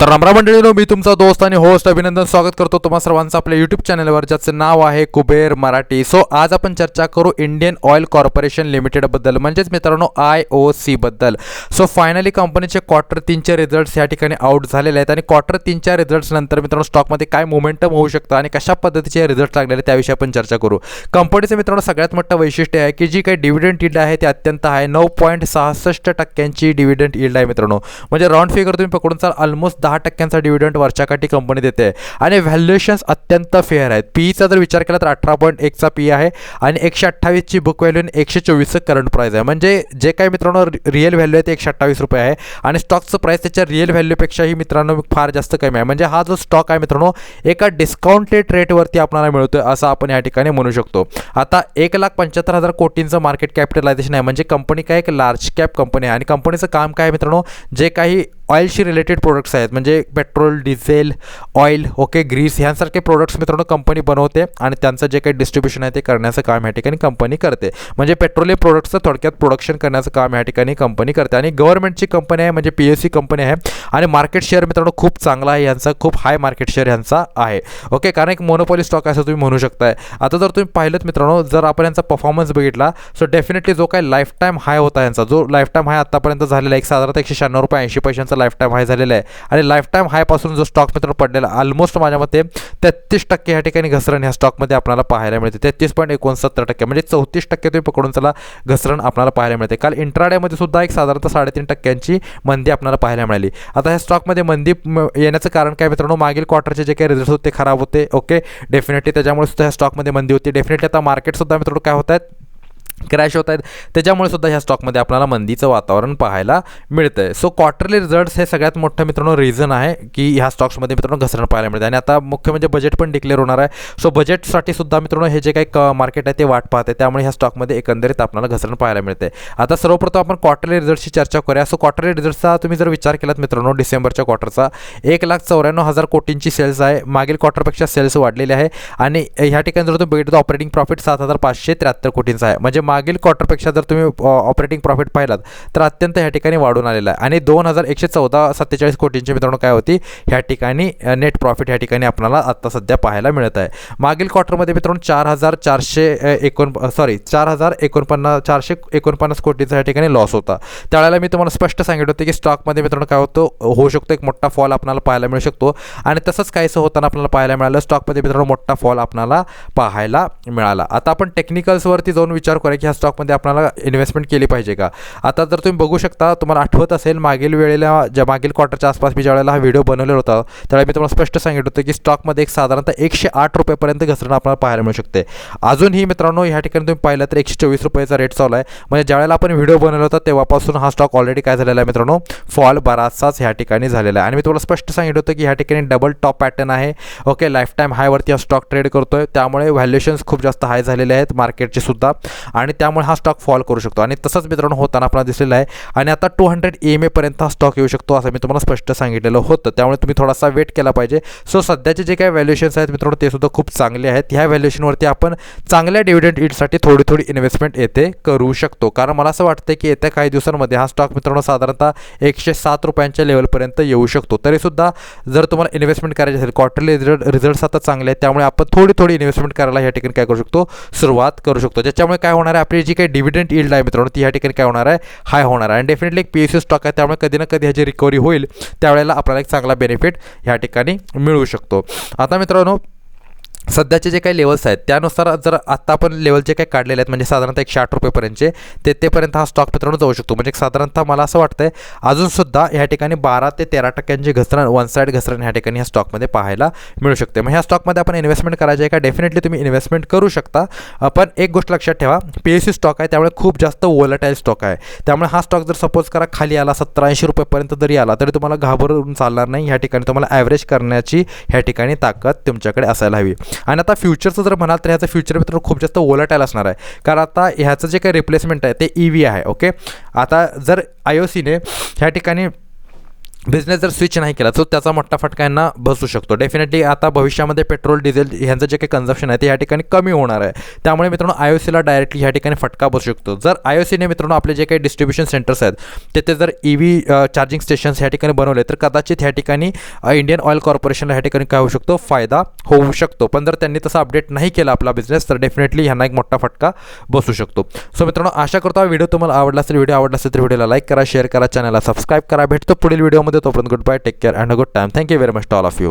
तर रामराम मंडळीनो मी तुमचा दोस्त आणि होस्ट अभिनंदन स्वागत करतो तुम्हा सर्वांचं आपल्या यूट्यूब चॅनलवर ज्याचं नाव आहे कुबेर मराठी. सो आज आपण चर्चा करू इंडियन ऑइल कॉर्पोरेशन लिमिटेडबद्दल म्हणजेच मित्रांनो आय ओ सीबद्दल सो फायनली कंपनीचे क्वार्टर तीनचे रिझल्ट्स या ठिकाणी आउट झालेले आहेत आणि क्वार्टर तीनच्या रिझल्ट्स नंतर मित्रांनो स्टॉकमध्ये काय मोमेंटम होऊ शकतं आणि कशा पद्धतीचे रिझल्ट लागलेले त्याविषयी आपण चर्चा करू. कंपनीचं मित्रांनो सगळ्यात मोठं वैशिष्ट्य आहे की जी काही डिव्हिडंड इल्ड आहे ते अत्यंत आहे. नऊ पॉईंट सहासष्ट टक्क्यांची डिव्हिडंड इल्ड आहे मित्रांनो. म्हणजे राऊंड फिगर तुम्ही पकडून चाल ऑलमोस्ट दहा टक्क्यांचा डिव्हिडंड वरच्या काठी कंपनी देते. आणि व्हॅल्युएशन्स अत्यंत फेअर आहेत. पीईचा जर विचार केला तर अठरा पॉईंट एकचा पी आहे आणि एकशे अठ्ठावीसची बुक व्हॅल्यू आणि एकशे चोवीसचं करंट प्राईस आहे. म्हणजे जे काही मित्रांनो रिअल व्हॅल्यू आहे ते एकशे अठ्ठावीस रुपये आहे. आणि स्टॉकचं प्राईस त्याच्या रिअल व्हॅल्यूपेक्षाही मित्रांनो फार जास्त कमी आहे. म्हणजे हा जो स्टॉक आहे मित्रांनो एका डिस्काउंटेड रेटवरती आपल्याला मिळतोय असं आपण या ठिकाणी म्हणू शकतो. आता एक लाख पंच्याहत्तर हजार कोटींचं मार्केट कॅपिटलायझेशन आहे. म्हणजे कंपनी काय? एक लार्ज कॅप कंपनी आहे. आणि कंपनीचं काम काय आहे मित्रांनो? जे काही ऑइलशी रिलेटेड प्रोडक्ट्स आहेत. म्हणजे petrol diesel oil okay grease ह्यांसारखे products मित्रांनो कंपनी बनवते आणि त्यांचं जे काही डिस्ट्रीब्युशन आहे ते करण्याचं काम या ठिकाणी कंपनी करते. म्हणजे पेट्रोलियम प्रोडक्ट्सचं थोडक्यात प्रोडक्शन करण्याचं काम या ठिकाणी कंपनी करते. आणि गव्हर्नमेंटची कंपनी आहे म्हणजे पी एस सी कंपनी आहे. आणि मार्केट शेअर मित्रांनो खूप चांगला आहे यांचा खूप हाय मार्केट शेअर यांचा आहे. ओके कारण एक मोनोपॉली स्टॉक असं तुम्ही म्हणू शकताय. आता जर तुम्ही पाहिलं मित्रांनो जर आपण यांचा परफॉर्मन्स बघितला सो डेफिनेटली जो काही लाईफ टाईम हाय होता यांचा जो लाईफ टाईम हाय आतापर्यंत झालेला आहे एक साधारणतः एकशे शहाण्णव रुपये ऐंशी पैशांचा लाईफ टाईम हाय झालेला आहे. आणि लाईफ टाईम हायपासून जो स्टॉक मित्रांनो पडलेला ऑलमोस्ट माझ्या मते तेहतीस टक्के ह्या ठिकाणी घसरण ह्या स्टॉकमध्ये आपल्याला पाहायला मिळते. तेहतीस पॉईंट एकोणसत्तर टक्के म्हणजे चौतीस टक्के तुम्ही पकडून चला घसरण आपल्याला पाहायला मिळते. काल इंट्राडेमध्ये सुद्धा एक साधारणतः साडेतीन टक्क्यांची मंदी आपल्याला पाहायला मिळाली. आता ह्या स्टॉकमध्ये मंदी म- येण्याचं कारण काय मित्रांनो? मागील क्वार्टरचे जे काही रिझल्ट होते ते खराब होते ओके डेफिनेटली त्याच्यामुळे सुद्धा ह्या स्टॉकमध्ये मंदी होती. डेफिनेटली आता मार्केटसुद्धा मित्रांनो काय होत आहेत? क्रॅश होत आहेत. त्याच्यामुळे सुद्धा ह्या स्टॉकमध्ये आपल्याला मंदीचं वातावरण पाहायला मिळतं आहे सो क्वार्टरली रिझल्ट्स हे सगळ्यात मोठं मित्रांनो रिझन आहे की ह्या स्टॉक्समध्ये मित्रांनो घसरण पाहायला मिळते. आणि आता मुख्य म्हणजे बजेट पण डिक्लेअर होणार आहे. सो बजेटसाठी सुद्धा मित्रांनो हे जे काही मार्केट आहे ते वाट पाहते. त्यामुळे ह्या स्टॉकमध्ये एकंदरीत आपल्याला घसरण पाहायला मिळते. आता सर्वप्रथम आपण क्वार्टरली रिझल्टची चर्चा करूया. सो क्वार्टरली रिझल्टचा तुम्ही जर विचार केलात मित्रांनो डिसेंबरच्या क्वार्टरचा एक लाख चौऱ्याण्णव हजार कोटींची सेल्स आहे. मागील क्वार्टरपेक्षा सेल्स वाढलेली आहे. आणि ह्या ठिकाणी जर तुम्ही बघितलं तर ऑपरेटिंग प्रॉफिट सात हजार पाचशे त्र्याहत्तर कोटींचा आहे. म्हणजे म्हणजे मागील क्वार्टरपेक्षा जर तुम्ही ऑपरेटिंग प्रॉफिट पाहिलात तर अत्यंत ह्या ठिकाणी वाढून आलेला आहे. आणि दोन हजार एकशे चौदा सत्तेचाळीस कोटींची मित्रांनो काय होती? ह्या ठिकाणी नेट प्रॉफिट ह्या ठिकाणी आपल्याला आत्ता सध्या पाहायला मिळत आहे. मागील क्वार्टरमध्ये मित्रांनो चार हजार चारशे एकोण सॉरी चार हजार एकोणपन्नास चारशे एकोणपन्नास कोटीचा या ठिकाणी लॉस होता. त्यावेळेला मी तुम्हाला स्पष्ट सांगितलं होतं की स्टॉकमध्ये मित्रांनो काय होतं? होऊ शकतो एक मोठा फॉल आपल्याला पाहायला मिळू शकतो. आणि तसंच काहीसं होताना आपल्याला पाहायला मिळालं स्टॉकमध्ये मित्रांनो मोठा फॉल आपल्याला पाहायला मिळाला. आता आपण टेक्निकल्सवरती जाऊन विचार करू करूया की ह्या स्टॉकमध्ये आपल्याला इन्व्हेस्टमेंट केली पाहिजे का? आता जर तुम्ही बघू शकता तुम्हाला आठवत असेल मागील वेळेला ज्या मागील क्वार्टरच्या आसपास मी ज्या वेळेला हा व्हिडिओ बनवलेला होता त्यावेळेला मी तुम्हाला स्पष्ट सांगितलं होतं की स्टॉकमध्ये एक साधारणतः एकशे आठ रुपयेपर्यंत घसरण आपल्याला पाहायला मिळू शकते. अजूनही मित्रांनो ह्या ठिकाणी तुम्ही पाहिलं तर एकशे चोवीस रुपयाचा रेट चालू आहे. म्हणजे ज्यावेळेला आपण व्हिडिओ बनवला होता तेव्हापासून हा स्टॉक ऑलरेडी काय झालेला आहे मित्रांनो? फॉल बराचसाच ह्या ठिकाणी झालेला आहे. आणि मी तुम्हाला स्पष्ट सांगितलं होतं की ह्या ठिकाणी डबल टॉप पॅटर्न आहे. ओके लाईफ टाईम हायवरती हा स्टॉक ट्रेड करतोय. त्यामुळे व्हॅल्युएशन्स खूप जास्त हाय झालेले आहेत. मार्केटचे सुद्धा. आणि त्यामुळे हा स्टॉक फॉल करू शकतो. आणि तसंच मित्रांनो होताना आपल्याला दिसलेला आहे. आणि आता टू हंड्रेड एम एपर्यंत हा स्टॉक येऊ शकतो असं मी तुम्हाला स्पष्ट सांगितलेलं होतं. त्यामुळे तुम्ही थोडासा वेट केला पाहिजे. सो सध्याचे जे काही व्हॅल्युएशन्स आहेत मित्रांनो ते सुद्धा खूप चांगले आहेत. ह्या व्हॅल्युएशनवरती आपण चांगल्या डिव्हिडंड इडसाठी थोडी थोडी इन्व्हेस्टमेंट येथे करू शकतो. कारण मला असं वाटतं की येत्या काही दिवसांमध्ये हा स्टॉक मित्रांनो साधारणतः एकशे सात रुपयांच्या लेवलपर्यंत येऊ शकतो. तरीसुद्धा जर तुम्हाला इन्व्हेस्टमेंट करायची असेल क्वार्टरली रिझल्ट रिझल्ट्स आता चांगले आहेत त्यामुळे आपण थोडी थोडी इन्व्हेस्टमेंट करायला या ठिकाणी काय करू शकतो? सुरुवात करू शकतो. ज्याच्यामुळे काय होणार आहे? आपली जी काही डिव्हिडंड इल्ड आहे मित्रांनो ती या ठिकाणी काय होणार आहे? हाय होणार आहे. आणि डेफिनेटली एक पी एस स्टॉक आहे त्यामुळे कधी ना कधी ह्याची रिकव्हरी होईल. त्यावेळेला आपल्याला एक चांगला बेनिफिट ह्या ठिकाणी मिळू शकतो. आता मित्रांनो सध्याचे जे काही लेवल्स आहेत त्यानुसार जर आत्ता आपण लेवल जे काही काढलेले आहेत म्हणजे साधारणतः एकशे आठ रुपयेपर्यंतचे ते तेपर्यंत हा स्टॉक मित्रांनो जाऊ शकतो. म्हणजे साधारणतः मला असं वाटतं आहे अजूनसुद्धा ह्या ठिकाणी बारा ते तेरा टक्क्यांची घसरण वन साईड घसरण ह्या ठिकाणी ह्या स्टॉकमध्ये पाहायला मिळू शकते. मग ह्या स्टॉकमध्ये आपण इन्व्हेस्टमेंट करायचे आहे का? डेफिनेटली तुम्ही इन्व्हेस्टमेंट करू शकता. पण एक गोष्ट लक्षात ठेवा पी एस सी स्टॉक आहे त्यामुळे खूप जास्त वोलटाईल स्टॉक आहे. त्यामुळे हा स्टॉक जर सपोज करा खाली आला सत्तर ऐंशी रुपयेपर्यंत जरी आला तरी तुम्हाला घाबरून चालणार नाही. ह्या ठिकाणी तुम्हाला ॲव्हरेज करण्याची ह्या ठिकाणी ताकद तुमच्याकडे असायला हवी. आणि आता फ्युचरचं जर म्हणाल तर ह्याचं फ्युचर मित्र खूप जास्त ओलाटायला असणार आहे. कारण आता ह्याचं जे काही रिप्लेसमेंट आहे ते ई व्ही आहे ओके आता जर आय ओ सीने ह्या ठिकाणी बिझनेस जर स्विच नाही केला तर त्याचा मोठा फटका यांना बसू शकतो. डेफिनेटली आता भविष्यामध्ये पेट्रोल डिझेल ह्यांचं जे काही कन्झप्शन आहे ते या ठिकाणी कमी होणार आहे. त्यामुळे मित्रांनो आय ओ सीला डायरेक्टली ह्या ठिकाणी फटका बसू शकतो. जर आय ओ सीने मित्रांनो आपले जे काही डिस्ट्रीब्युशन सेंटर्स आहेत तिथे जर ई व्ही चार्जिंग स्टेशन्स ह्या ठिकाणी बनवले तर कदाचित ह्या ठिकाणी इंडियन ऑइल कॉर्पोरेशनला ह्या ठिकाणी काय होऊ शकतो? फायदा होऊ शकतो. पण जर त्यांनी तसा अपडेट नाही केला आपला बिझनेस तर डेफिनेटली ह्यांना एक मोठा फटका बसू शकतो. सो मित्रांनो आशा करतो हा व्हिडिओ तुम्हाला आवडला असेल व्हिडिओ आवडला असेल तर व्हिडिओला लाईक करा शेअर करा चॅनलला सबस्क्राईब करा. भेटतो पुढील व्हिडिओमध्ये video. Topran, goodbye, take care, and a good time. Thank you very much to all of you.